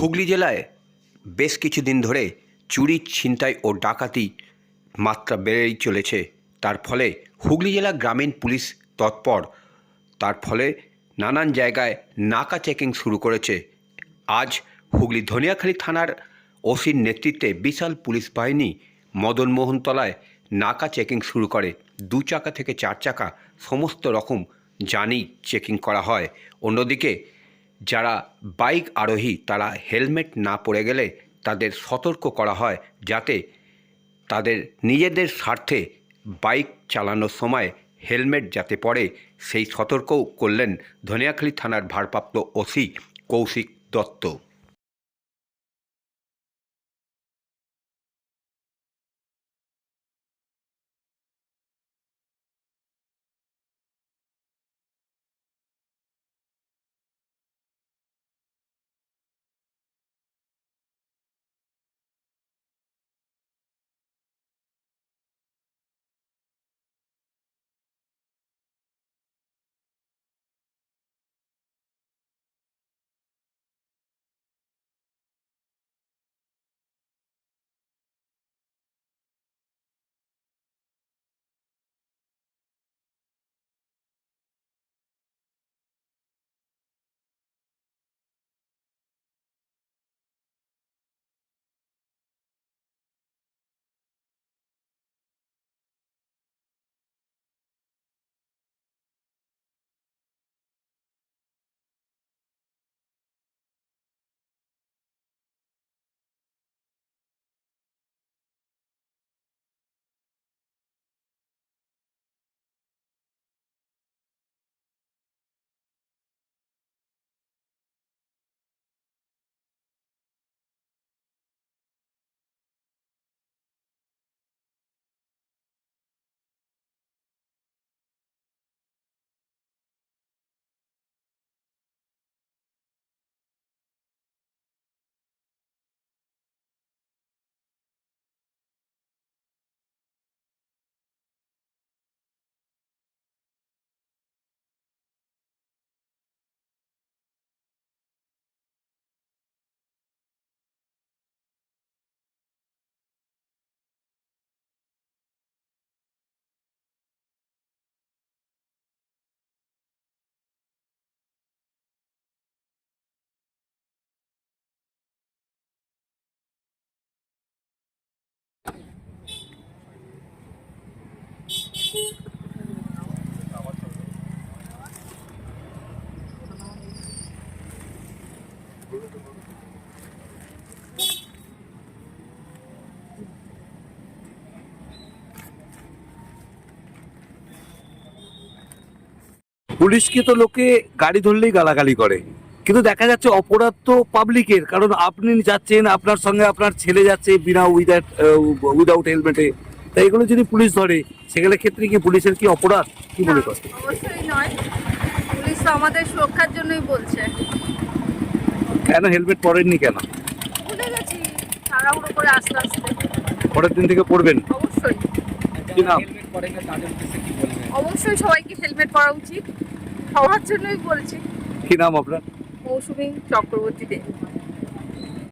হুগলি জেলায় বেশ কিছুদিন ধরে চুরি ছিনতাই ও ডাকাতি মাত্রা বেড়েই চলেছে। তার ফলে হুগলি জেলা গ্রামীণ পুলিশ তৎপর। তার ফলে নানান জায়গায় নাকা চেকিং শুরু করেছে। আজ হুগলি ধনিয়াখালী থানার ওসির নেতৃত্বে বিশাল পুলিশ বাহিনী মদনমোহনতলায় নাকা চেকিং শুরু করে। দু চাকা থেকে চার চাকা সমস্ত রকম জানি চেকিং করা হয়। অন্যদিকে যারা বাইক আরোহী তারা হেলমেট না পরে গেলে তাদের সতর্ক করা হয় যাতে তাদের নিজেদের স্বার্থে বাইক চালানোর সময় হেলমেট যাতে পরে, সেই সতর্কও করলেন ধনিয়াখালী থানার ভারপ্রাপ্ত ওসি কৌশিক দত্ত। পুলিশকে তো লোকে গাড়ি ধরলেই গালাগালি করে। কিন্তু দেখা যাচ্ছে অপরাধ তো পাবলিকের কারণ আপনি যাচ্ছেন, আপনার সঙ্গে আপনার ছেলে যাচ্ছে বিনা উইদাউট উইদাউট হেলমেটে তাই এগুলো যদি পুলিশ ধরে সেগুলো ক্ষেত্রে কি পুলিশের কি অপরাধ? কি মনে করেন অবশ্যই নয়। পুলিশ তো আমাদের সুরক্ষার জন্যই বলছে। কেন হেলমেট পরেননি কেন? ভুলে গেছি তাড়াহুড়ো করে আস্তে আস্তে। পরের দিন থেকে পড়বেন অবশ্যই। কি নাম? অবশ্যই সবাইকে হেলমেট পরা উচিত। সবার জন্যই বলছি। কি নাম আপনার? মৌসুমী চক্রবর্তী দে।